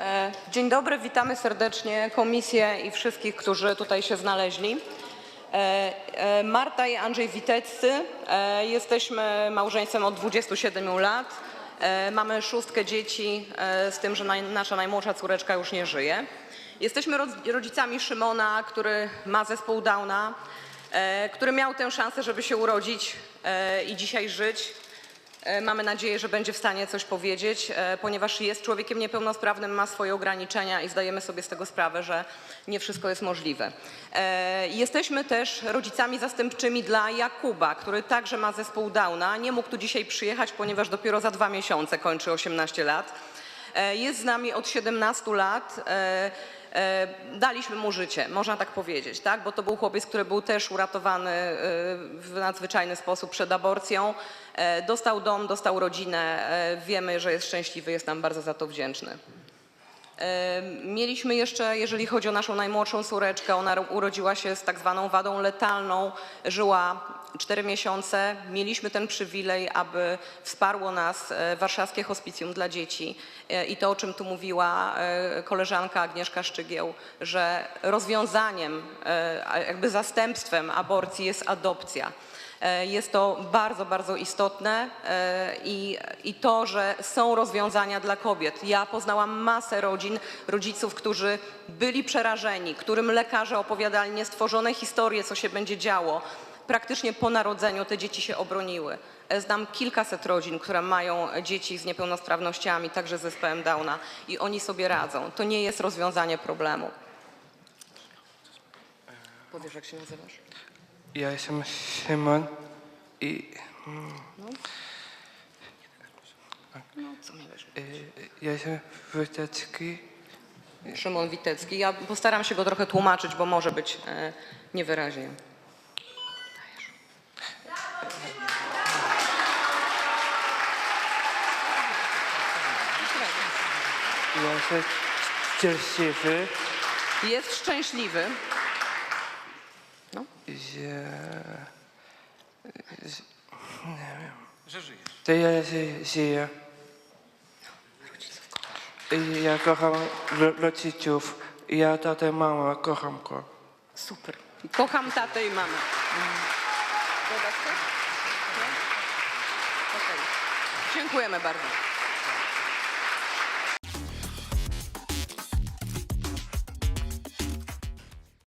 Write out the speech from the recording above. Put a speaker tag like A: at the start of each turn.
A: E, Dzień dobry, witamy serdecznie komisję i wszystkich, którzy tutaj się znaleźli. E, e, Marta i Andrzej Witeccy. Jesteśmy małżeństwem od 27 lat. Mamy szóstkę dzieci, z tym, że nasza najmłodsza córeczka już nie żyje. Jesteśmy rodz- rodzicami Szymona, który ma zespół Downa, który miał tę szansę, żeby się urodzić i dzisiaj żyć. E, Mamy nadzieję, że będzie w stanie coś powiedzieć, e, ponieważ jest człowiekiem niepełnosprawnym, ma swoje ograniczenia i zdajemy sobie z tego sprawę, że nie wszystko jest możliwe. E, Jesteśmy też rodzicami zastępczymi dla Jakuba, który także ma zespół Downa. Nie mógł tu dzisiaj przyjechać, ponieważ dopiero za dwa miesiące kończy 18 lat. Jest z nami od 17 lat. E, Daliśmy mu życie, można tak powiedzieć, tak? bo to był chłopiec, który był też uratowany e, w nadzwyczajny sposób przed aborcją. E, Dostał dom, dostał rodzinę. Wiemy, że jest szczęśliwy, jest nam bardzo za to wdzięczny. Mieliśmy jeszcze, jeżeli chodzi o naszą najmłodszą córeczkę, ona ro- urodziła się z tak zwaną wadą letalną, żyła 4 miesiące. Mieliśmy ten przywilej, aby wsparło nas e, Warszawskie Hospicjum dla Dzieci E, i to, o czym tu mówiła e, koleżanka Agnieszka Szczygieł, że rozwiązaniem, jakby zastępstwem aborcji jest adopcja. Jest to bardzo, bardzo istotne i, i to, że są rozwiązania dla kobiet. Ja poznałam masę rodzin, rodziców, którzy byli przerażeni, którym lekarze opowiadali niestworzone historie, co się będzie działo. Praktycznie po narodzeniu te dzieci się obroniły. E, Znam kilkaset rodzin, które mają dzieci z niepełnosprawnościami, także z zespołem Downa i oni sobie radzą. To nie jest rozwiązanie problemu. Powiesz, jak się nazywasz?
B: Ja jestem Szymon i
A: No, co miałeś?
B: y, ja jestem Wojtecki.
A: Szymon Witecki. Ja postaram się go trochę tłumaczyć, bo może być e, niewyraźnie.
B: Ja jestem szczęśliwy,
A: Jest szczęśliwy.
B: że... że nie wiem. Że żyjesz. To ja ży- żyję. I ja kocham ro- rodziców. Ja tatę, mama, kocham go.
A: Super. Kocham tatę i mamę. Dodasz coś? Nie? Okej. Dziękujemy bardzo.